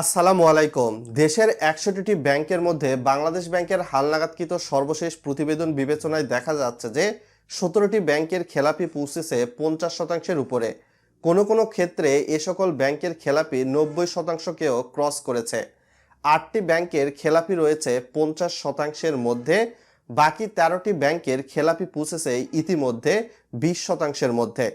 আসসালামু আলাইকুম। দেশের একষট্টিটি ব্যাংকের মধ্যে বাংলাদেশ ব্যাংকের হালনাগাদকৃত সর্বশেষ প্রতিবেদন বিবেচনায় দেখা যাচ্ছে যে, সতেরোটি ব্যাংকের খেলাপি পৌঁছেছে পঞ্চাশ শতাংশের উপরে। কোনো কোনো ক্ষেত্রে এ সকল ব্যাংকের খেলাপি নব্বই শতাংশকেও ক্রস করেছে। আটটি ব্যাংকের খেলাপি রয়েছে পঞ্চাশ শতাংশের মধ্যে। বাকি তেরোটি ব্যাংকের খেলাপি পৌঁছেছে ইতিমধ্যে বিশ শতাংশের মধ্যে।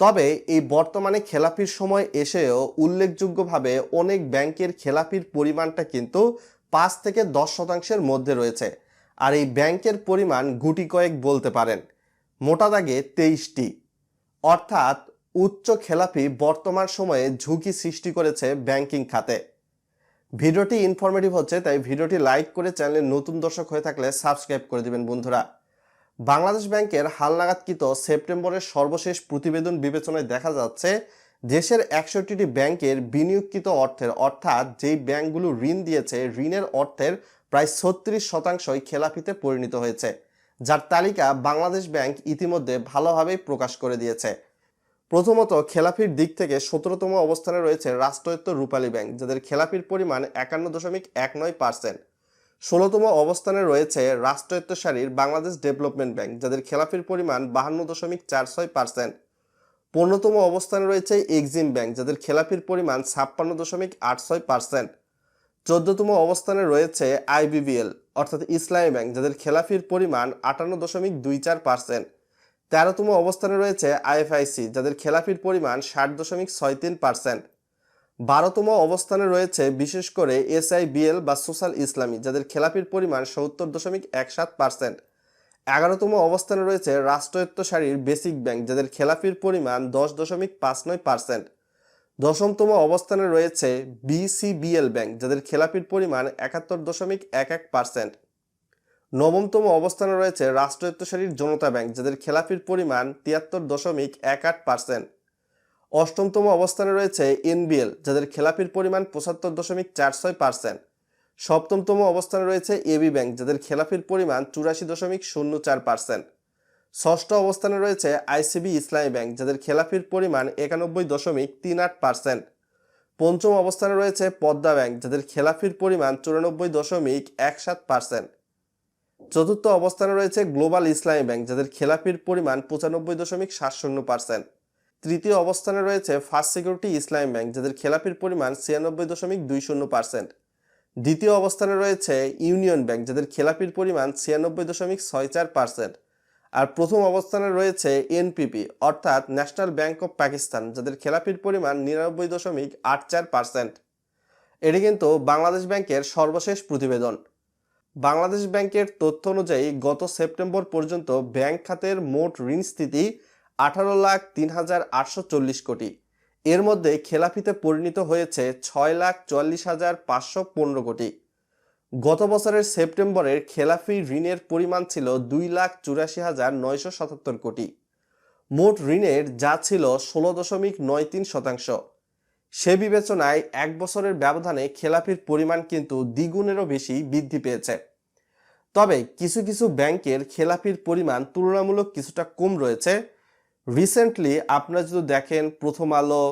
তবে এই বর্তমানে খেলাপির সময় এসেও উল্লেখযোগ্যভাবে অনেক ব্যাংকের খেলাপির পরিমাণটা কিন্তু পাঁচ থেকে দশ শতাংশের মধ্যে রয়েছে। আর এই ব্যাংকের পরিমাণ গুটি কয়েক বলতে পারেন। মোটা দাগে তেইশটি। অর্থাৎ উচ্চ খেলাপি বর্তমান সময়ে ঝুঁকি সৃষ্টি করেছে ব্যাংকিং খাতে। ভিডিওটি ইনফরমেটিভ হচ্ছে, তাই ভিডিওটি লাইক করে চ্যানেলে নতুন দর্শক হয়ে থাকলে সাবস্ক্রাইব করে দিবেন বন্ধুরা। বাংলাদেশ ব্যাংকের হালনাগাদকৃত সেপ্টেম্বরের সর্বশেষ প্রতিবেদন বিবেচনায় দেখা যাচ্ছে, দেশের একষট্টিটি ব্যাংকের বিনিয়োগকৃত অর্থের, অর্থাৎ যেই ব্যাংকগুলো ঋণ দিয়েছে, ঋণের অর্থের প্রায় ছত্রিশ শতাংশই খেলাপিতে পরিণত হয়েছে, যার তালিকা বাংলাদেশ ব্যাংক ইতিমধ্যে ভালোভাবেই প্রকাশ করে দিয়েছে। প্রথমত, খেলাপির দিক থেকে সতেরোতম অবস্থানে রয়েছে রাষ্ট্রায়ত্ত রূপালী ব্যাংক, যাদের খেলাপির পরিমাণ একান্ন দশমিক এক নয় পার্সেন্ট। ষোলোতম অবস্থানে রয়েছে রাষ্ট্রায়ত্ত সারির বাংলাদেশ ডেভেলপমেন্ট ব্যাংক, যাদের খেলাপির পরিমাণ বাহান্ন দশমিক চার ছয় পার্সেন্ট। পনেরোতম অবস্থানে রয়েছে এক্সিম ব্যাংক, যাদের খেলাপির পরিমাণ ছাপ্পান্ন দশমিক আট ছয় পার্সেন্ট। চোদ্দতম অবস্থানে রয়েছে আইবিবিএল, অর্থাৎ ইসলামী ব্যাংক, যাদের খেলাপির পরিমাণ আটান্ন দশমিক দুই চার পার্সেন্ট। তেরোতম অবস্থানে রয়েছে আইএফআইসি, যাদের খেলাপির পরিমাণ ষাট দশমিক ছয় তিন পার্সেন্ট। বারোতম অবস্থানে রয়েছে বিশেষ করে এসআইবিএল বা সোশ্যাল ইসলামী, যাদের খেলাপির পরিমাণ সত্তর দশমিক এক সাত পার্সেন্ট। এগারোতম অবস্থানে রয়েছে রাষ্ট্রায়ত্ত সারির বেসিক ব্যাংক, যাদের খেলাপির পরিমাণ দশ দশমিক পাঁচ নয় পার্সেন্ট। দশমতম অবস্থানে রয়েছে বিসিবিএল ব্যাংক, যাদের খেলাপির পরিমাণ একাত্তর দশমিক এক এক পার্সেন্ট। নবমতম অবস্থানে রয়েছে রাষ্ট্রায়ত্ত সারির জনতা ব্যাংক, যাদের খেলাপির পরিমাণ তিয়াত্তর দশমিক এক আট পার্সেন্ট। অষ্টমতম অবস্থানে রয়েছে এনবিএল যাদের খেলাপির পরিমাণ পঁচাত্তর দশমিক চার ছয় পার্সেন্ট সপ্তমতম অবস্থানে রয়েছে এবি ব্যাংক যাদের খেলাপির পরিমাণ চুরাশি দশমিক শূন্য চার পার্সেন্ট ষষ্ঠ অবস্থানে রয়েছে আইসিবি ইসলামী ব্যাংক যাদের খেলাপির পরিমাণ একানব্বই দশমিক তিন আট পার্সেন্ট পঞ্চম অবস্থানে রয়েছে পদ্মা ব্যাংক যাদের খেলাপির পরিমাণ চুরানব্বই দশমিক এক সাত পার্সেন্ট চতুর্থ অবস্থানে রয়েছে গ্লোবাল ইসলামী ব্যাংক যাদের খেলাপির পরিমাণ পঁচানব্বই দশমিক সাত শূন্য পার্সেন্ট তৃতীয় অবস্থানে রয়েছে ফার্স্ট সিকিউরিটি ইসলামী ব্যাংক যাদের খেলাপির পরিমাণ ছিয়ানব্বই দশমিক দুই শূন্য পার্সেন্ট। দ্বিতীয় অবস্থানে রয়েছে ইউনিয়ন ব্যাংক যাদের খেলাপির পরিমাণ ছিয়ানব্বই দশমিক ছয় চার পার্সেন্ট। আর প্রথম অবস্থানে রয়েছে এনপিপি অর্থাৎ ন্যাশনাল ব্যাংক অফ পাকিস্তান যাদের খেলাপির পরিমাণ নিরানব্বই দশমিক আট চার পার্সেন্ট। এটি কিন্তু বাংলাদেশ ব্যাংকের সর্বশেষ প্রতিবেদন। বাংলাদেশ ব্যাংকের তথ্য অনুযায়ী গত সেপ্টেম্বর পর্যন্ত ব্যাংক খাতের মোট ঋণ স্থিতি আঠারো লাখ তিন হাজার আটশো চল্লিশ কোটি। এর মধ্যে খেলাপিতে পরিণত হয়েছে ছয় লাখ চুয়াল্লিশ হাজার পাঁচশো পনেরো কোটি। গত বছরের সেপ্টেম্বরের খেলাপি ঋণের পরিমাণ ছিল দুই লাখ চুরাশি হাজার নয়শো সাতাত্তর কোটি। মোট ঋণের যা ছিল ষোলো দশমিক নয় তিন শতাংশ। সে বিবেচনায় এক বছরের ব্যবধানে খেলাপির পরিমাণ কিন্তু দ্বিগুণেরও বেশি বৃদ্ধি পেয়েছে। তবে কিছু কিছু ব্যাংকের খেলাপির পরিমাণ তুলনামূলক কিছুটা কম রয়েছে রিসেন্টলি আপনারা যদি দেখেন প্রথম আলো,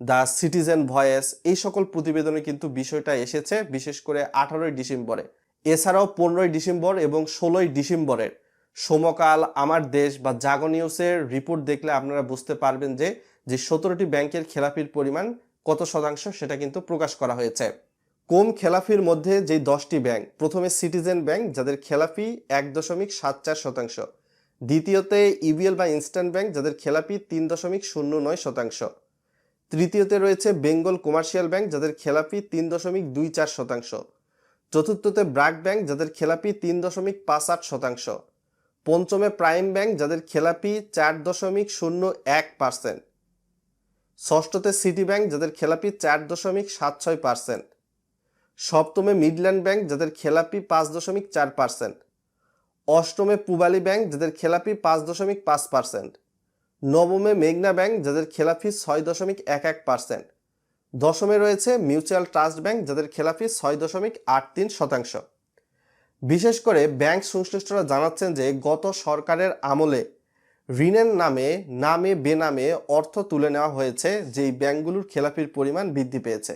দ্য সিটিজেন ভয়েস, এই সকল প্রতিবেদনে কিন্তু বিষয়টা এসেছে, বিশেষ করে আঠারোই ডিসেম্বরে। এছাড়াও পনেরোই ডিসেম্বর এবং ষোলোই ডিসেম্বরের সমকাল আমার দেশ বা জাগো নিউজের রিপোর্ট দেখলে আপনারা বুঝতে পারবেন যে যে সতেরোটি ব্যাংকের খেলাপির পরিমাণ কত শতাংশ সেটা কিন্তু প্রকাশ করা হয়েছে। কম খেলাফির মধ্যে যে দশটি ব্যাংক? প্রথমে সিটিজেন ব্যাংক, যাদের খেলাফি এক দশমিক সাত চার শতাংশ। দ্বিতীয়তে ইবিএল বা ইনস্ট্যান্ট ব্যাংক যাদের খেলাপি তিন দশমিক শূন্য নয় শতাংশ। তৃতীয়তে রয়েছে বেঙ্গল কমার্শিয়াল ব্যাংক যাদের খেলাপি তিন দশমিক দুই চার শতাংশ। চতুর্থতে ব্র্যাক ব্যাংক যাদের খেলাপি তিন দশমিক পাঁচ আট শতাংশ। পঞ্চমে প্রাইম ব্যাংক যাদের খেলাপি চার দশমিক শূন্য এক পার্সেন্ট ষষ্ঠতে সিটি ব্যাংক যাদের খেলাপি চার দশমিক সাত ছয় পার্সেন্ট সপ্তমে মিডল্যান্ড ব্যাংক যাদের খেলাপি পাঁচ দশমিক চার পার্সেন্ট অষ্টমে পুবালি ব্যাংক, যাদের খেলাপি পাঁচ দশমিক পাঁচ পার্সেন্ট। নবমে মেঘনা ব্যাংক, যাদের খেলাপি ছয় দশমিক এক এক পার্সেন্ট। দশমে রয়েছে মিউচুয়াল ট্রাস্ট ব্যাংক, যাদের খেলাপি ছয় দশমিক আট তিন শতাংশ। বিশেষ করে ব্যাংক সংশ্লিষ্টরা জানাচ্ছেন যে, গত সরকারের আমলে ঋণের নামে নামে বেনামে অর্থ তুলে নেওয়া হয়েছে, যেই ব্যাংকগুলোর খেলাপির পরিমাণ বৃদ্ধি পেয়েছে।